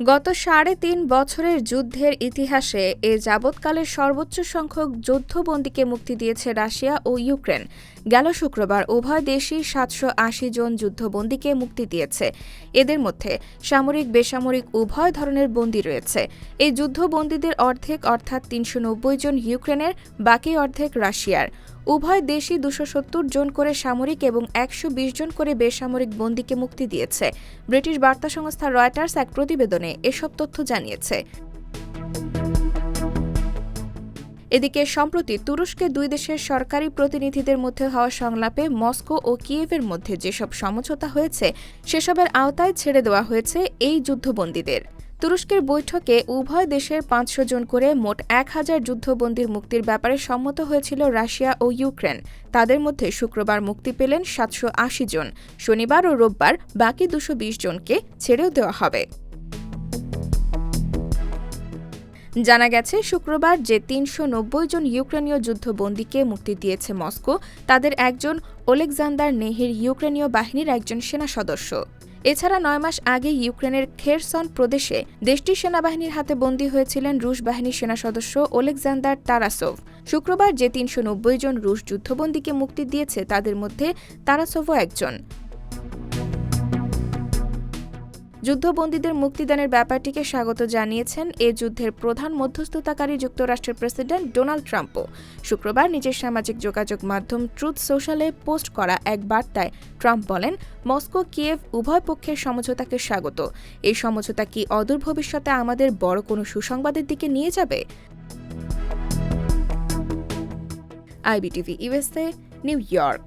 গত সাড়ে তিন বছরের যুদ্ধের ইতিহাসে এ যাবৎকালের সর্বোচ্চ সংখ্যক যুদ্ধবন্দীকে মুক্তি দিয়েছে রাশিয়া ও ইউক্রেন। গেল শুক্রবার উভয় দেশই সাতশো আশি জন যুদ্ধবন্দীকে মুক্তি দিয়েছে। এদের মধ্যে সামরিক, বেসামরিক উভয় ধরনের বন্দী রয়েছে। এই যুদ্ধবন্দীদের অর্ধেক অর্থাৎ তিনশো নব্বই জন ইউক্রেনের, বাকি অর্ধেক রাশিয়ার। উভয় দেশই দুশো সত্তর জন করে সামরিক এবং একশো বিশ জন করে বেসামরিক বন্দীকে মুক্তি দিয়েছে। ব্রিটিশ বার্তা সংস্থা রয়টার্স এক প্রতিবেদনে এসব তথ্য জানিয়েছে। এদিকে সম্প্রতি তুরস্কের দুই দেশের সরকারি প্রতিনিধিদের মধ্যে হওয়া সংলাপে মস্কো ও কিয়েভের মধ্যে যেসব সমঝোতা হয়েছে, সেসবের আওতায় ছেড়ে দেওয়া হয়েছে এই যুদ্ধবন্দীদের। তুরস্কের বৈঠকে উভয় দেশের পাঁচশো জন করে মোট এক হাজার যুদ্ধবন্দীর মুক্তির ব্যাপারে সম্মত হয়েছিল রাশিয়া ও ইউক্রেন। তাদের মধ্যে শুক্রবার মুক্তি পেলেন সাতশো আশি জন। শনিবার ও রোববার বাকি দুশো জনকে ছেড়েও দেওয়া হবে। জানা গেছে, শুক্রবার যে তিনশো নব্বই জন ইউক্রেনীয় যুদ্ধবন্দীকে মুক্তি দিয়েছে মস্কো, তাদের একজন ওলেকজান্দার নেহির ইউক্রেনীয় বাহিনীর একজন সেনা সদস্য। এছাড়া নয় মাস আগে ইউক্রেনের খেরসন প্রদেশে দেশটির সেনাবাহিনীর হাতে বন্দী হয়েছিলেন রুশ বাহিনীর সেনা সদস্য ওলেকজান্দার তারাসোভ। শুক্রবার যে তিনশো নব্বই জন রুশ যুদ্ধবন্দীকে মুক্তি দিয়েছে, তাদের মধ্যে তারাসোভও একজন। যুদ্ধবন্দীদের মুক্তিদানের ব্যাপারটিকে স্বাগত জানিয়েছেন এ যুদ্ধের প্রধান মধ্যস্থতাকারী যুক্তরাষ্ট্রের প্রেসিডেন্ট ডোনাল্ড ট্রাম্পও। শুক্রবার নিজের সামাজিক যোগাযোগ মাধ্যম ট্রুথ সোশ্যালে পোস্ট করা এক বার্তায় ট্রাম্প বলেন, মস্কো, কিয়েভ উভয় পক্ষের সমঝোতাকে স্বাগত। এই সমঝোতা কি অদূর ভবিষ্যতে আমাদের বড় কোনো সুসংবাদের দিকে নিয়ে যাবে? IBTV USA New York.